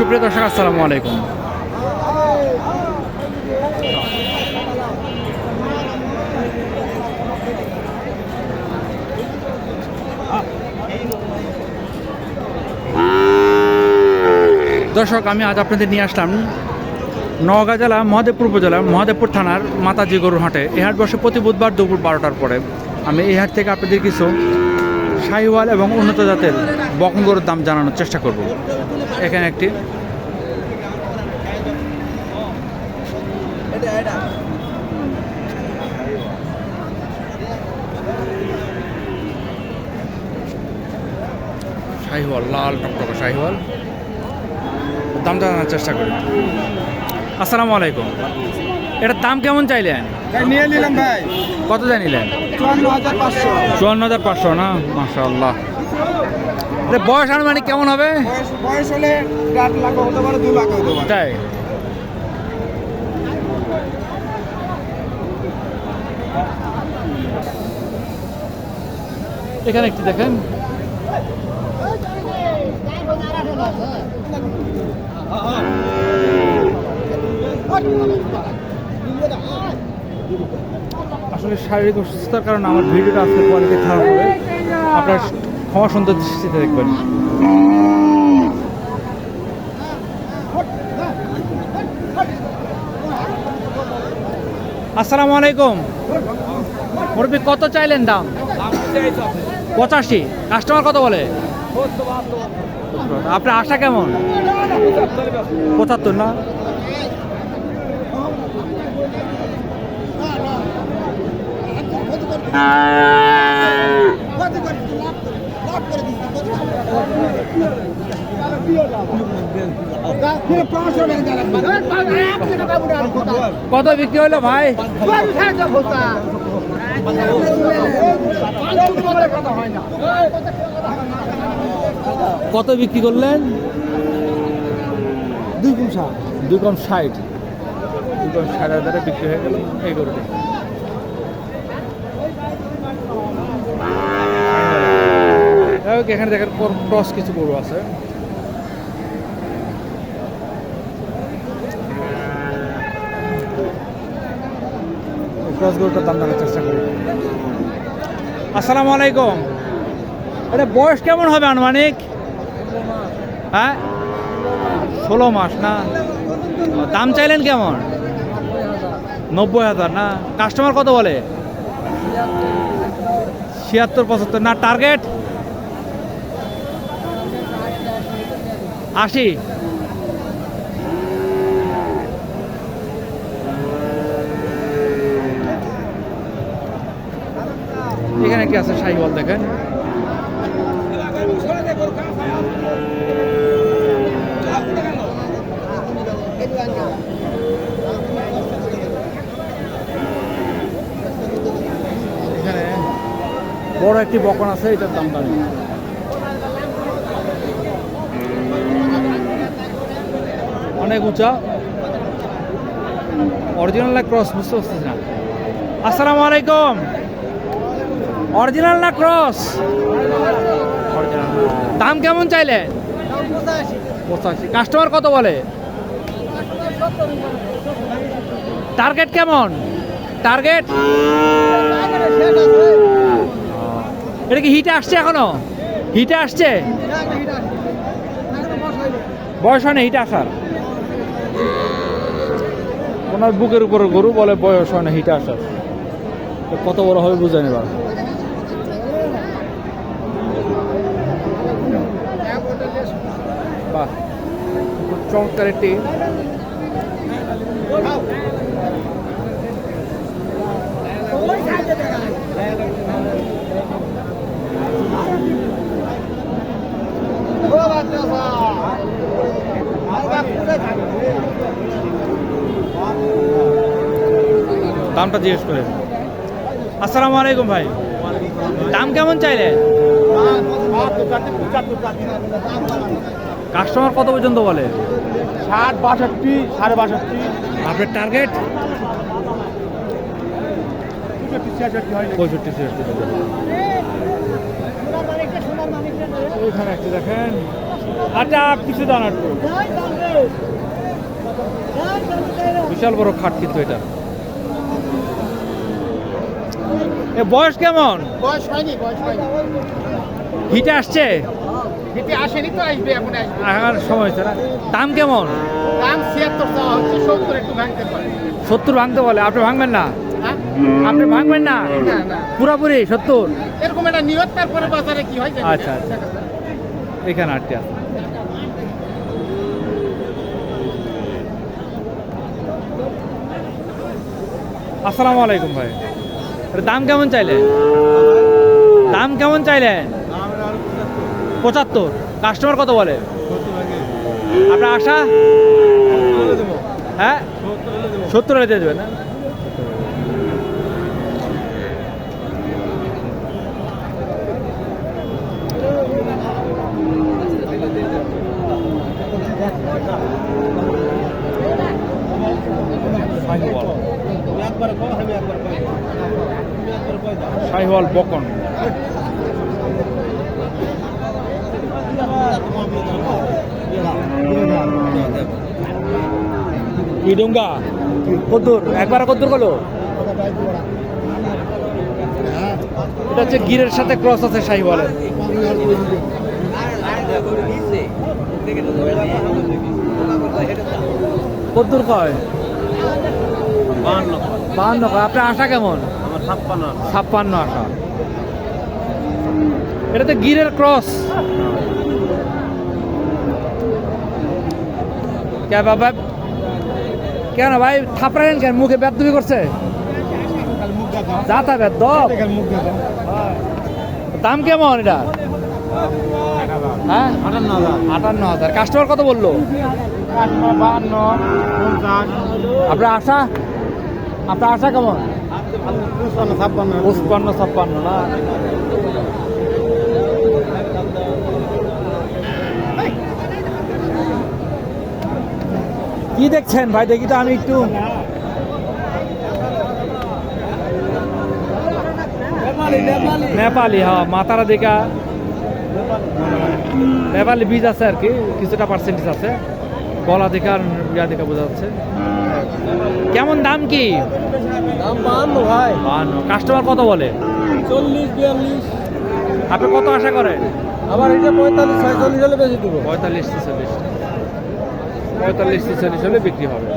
সুপ্রিয় দর্শক, আসসালামু আলাইকুম। দর্শক, আমি আজ আপনাদের নিয়ে আসলাম নওগাঁ জেলা, মহাদেবপুর উপজেলা, মহাদেবপুর থানার মাতাজি গরুর হাটে। এই হাট বসে প্রতি বুধবার দুপুর বারোটার পরে। আমি এই হাট থেকে আপনাদের কিছু শাহিওয়াল এবং উন্নত জাতের বকন গরুর দাম জানানোর চেষ্টা করব। এখানে একটি শাহিওয়াল, লাল টকটকে শাহিওয়াল। দাম জানানোর চেষ্টা করি। আসসালামু আলাইকুম। এটার দাম কেমন চাইলেন? নিয়ে নিলাম ভাই। কত জানিলেন চুয়ান্ন হাজার পাঁচশো। চুয়ান্ন হাজার পাঁচশো না? মাশা আল্লাহ এটা বয়স আনুমানিক কেমন হবে? বয়স বয়স হলে লাখ হতে পারে লাখ হতে পারে। তাই? এখানে একটি দেখেন। আসলে শারীরিক অসুস্থতার কারণে আমার ভিডিওটা আজকে কোয়ালিটি খারাপ হবে। আপনার ক্ষমা সুন্দর দৃষ্টিতে দেখবেন। আসসালামু আলাইকুম। মুরব্বী, কত চাইলেন দাম? পঁচাশি। কাস্টমার কত বলে? আপনার আশা কেমন? পঁচাত্তর না? কত বিক্রি হলো ভাই? কত বিক্রি করলেন? দুই গুণ ষাট। দুই কম ষাট। দুই কম ষাট হাজারে বিক্রি হয়ে গেল। এই গরুটি। হোক, এখানে দেখেন ক্রস কিছু গরু আছে। ক্রস গরুটার দাম জানার চেষ্টা করি। আসসালামু আলাইকুম। এটা বয়স কেমন হবে আনুমানিক? হ্যাঁ? ষোলো মাস না? দাম চাইলেন কেমন? নব্বই হাজার না? কাস্টমার কত বলে? ছিয়াত্তর পঁচাত্তর। না টার্গেট? আশি এখানে কি আছে? সাইবল দেখেন। বড় একটি বকন আছে এটার দাম দামি অনেক উঁচা। অরিজিনাল না ক্রস বুঝতে পারছিস না। আসসালামু আলাইকুম। অরিজিনাল না ক্রস দাম কেমন চাইলে? পঁচাশি। কাস্টমার কত বলে? টার্গেট কেমন? টার্গেট এটা কি হিটে আসছে এখনও? হিটে আসছে? বয়স হয় না হিটে আসার। ওনার বুকের উপরে গরু বলে বয়স হয় না, হিটে আসার কত বড় হবে বুঝে নেবার? বাহ চমৎকার একটি। দামটা জিজ্ঞেস করে। আসসালামু আলাইকুম ভাই। দাম কেমন চাইলে? কাস্টমার কত পর্যন্ত বলে? ষাট বাষট্টি সাড়ে বাষট্টি। আপনার টার্গেট পঁয়ষট্টি একটি দেখেন। আচ্ছা কিছু দান বিশাল বড় খাট কিন্তু এটা। এ বয়স কেমন? বয়স হয়নি বয়স হয়নি। হিটে আসছে? হিটে আসেনি তো আসবে এখন আসবে। আসার সময় না। দাম কেমন? দাম ছিয়াত্তর চাওয়া হচ্ছে সত্তর একটু ভাঙতে পারে। সত্তর ভাঙতে বলে আপনি ভাঙবেন না? হ্যাঁ? আপনি ভাঙবেন না? না না। পুরাপুরি সত্তর? এরকম একটা নিয়ত তারপরে বাজারে কি হয় আচ্ছা, আচ্ছা। এখানে আটটি আছে। আসসালামু আলাইকুম ভাই। দাম কেমন চাইলে দাম কেমন চাইলে পঁচাত্তর। কাস্টমার কত বলে? আপনার আশা? হ্যাঁ? সত্তর হলে দিয়ে দেবেন শাহিওয়াল বকন। কদ্দুর। একবার কদ্দুর গেলো এটা হচ্ছে গিরের সাথে ক্রস আছে শাহিওয়ালের কদ্দুর কয়? বাহান্ন। আপনার আশা কেমন? ছাপ্পান্ন আশা। এটা তো গিরের ক্রস। কে বাবা কেন ভাই থাপড়ালেন কেন? মুখে বেদবি করছে? যাতা বেদ দাম কেমন এটা? হ্যাঁ? আটান্ন হাজার। কাস্টমার কত বলল? আপনার আশা? আপনার আশা কেমন? পঁচপান্ন ছাপ্পান্ন না? কি দেখছেন? ভাই দেখি তো আমি একটু। নেপালি হ্যাঁ মাতারা দেখা। নেপালি বীজ আছে আর কি কিছুটা পার্সেন্টেজ আছে। গলা আর ইয়া দেখা বোঝা যাচ্ছে। কেমন দাম কি? দাম বাহান্ন ভাই। বাহান্ন। কাস্টমার কত বলে? চল্লিশ বিয়াল্লিশ। আপনি কত আশা করেন? আবার এটা পঁয়তাল্লিশ ছয়চল্লিশ হলে বেশি দেবো। পঁয়তাল্লিশ ছেচল্লিশ। পঁয়তাল্লিশ ছেচল্লিশ হলে বিক্রি হবে।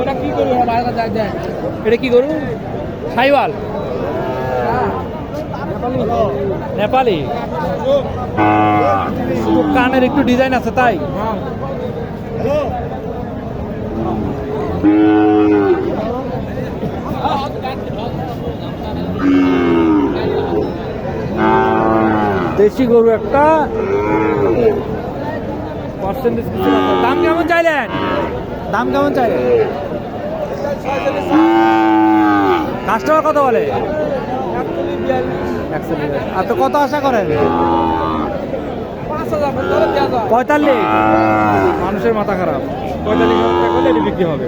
ওটা কি যায় এটা কি করু সাইওয়াল। নেপালি? কানের একটু ডিজাইন আছে তাই? দেশি গরু একটা। পার্সেন্টেজ দাম কেমন চাইলেন? দাম কেমন চাইলেন? কাস্টমার কত বলে? একশো বিয়াল্লিশ আর তো কত আশা করেন? পঁয়তাল্লিশ। মানুষের মাথা খারাপ। পঁয়তাল্লিশ হাজার টাকা হলে এটি বিক্রি হবে।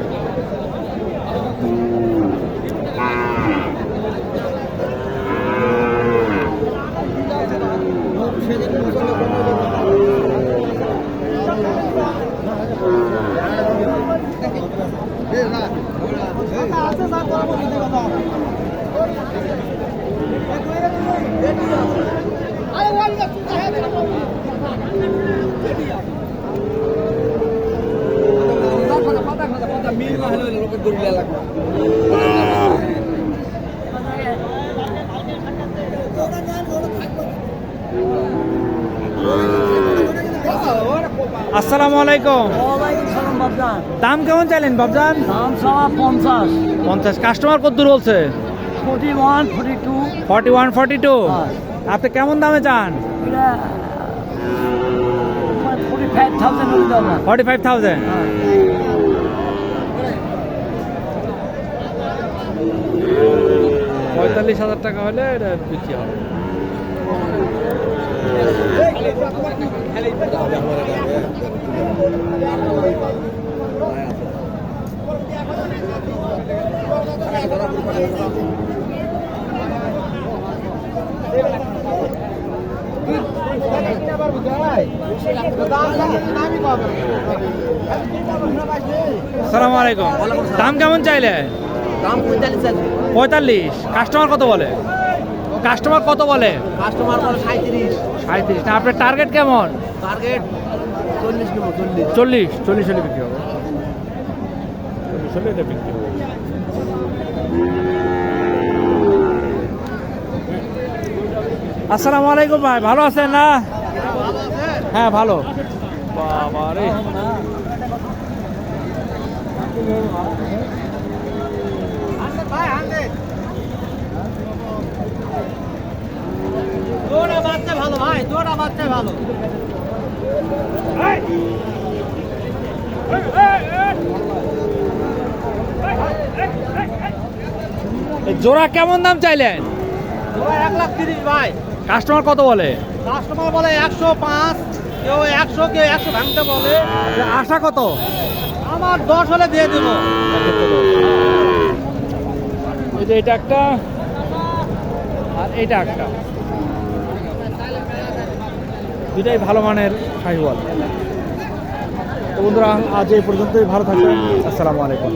আসসালামু আলাইকুম। দাম কেমন চাইলেন বাবজান? দাম সবা পঞ্চাশ। পঞ্চাশ কাস্টমার কত দূর বলছে? Forty one forty two forty one forty two. আপনি কেমন দামে চান? Forty five thousand forty five thousand হ্যাঁ। পঁয়তাল্লিশ হাজার টাকা হলে এটা বিক্রি হবে। সালাম আলাইকুম। দাম কেমন চাইলে? দাম পঁয়তাল্লিশ পঁয়তাল্লিশ। কাস্টমার কত বলে? কাস্টমার কত বলে? কাস্টমার বলে সাঁত্রিশ সাঁত্রিশ না আপনার টার্গেট কেমন? টার্গেট চল্লিশ নেব চল্লিশ। চল্লিশ চল্লিশ হলে বিক্রি হবে। চল্লিশ হলে এটা বিক্রি হবে। আসসালামু আলাইকুম ভাই ভালো আছেন না? হ্যাঁ ভালো। বাবা রে বাচ্চা ভালো ভাই দুটা বাচ্চা ভালো। এই জোড়া কেমন দাম চাইলেন? দুটা এক লাখ তিরিশ ভাই। কাস্টমার কত বলে? কাস্টমার বলে একশো পাঁচ। কেউ একশো কেউ একশো ভাঙতে বলে। আশা কত? আমার দশ হলে দিয়ে দেবো। এই যে এটা একটা, আর এটা একটা। দুটাই ভালো মানের শাহিওয়াল। তো বন্ধুরা, আজ এই পর্যন্তই। ভালো থাকবেন। আসসালামু আলাইকুম।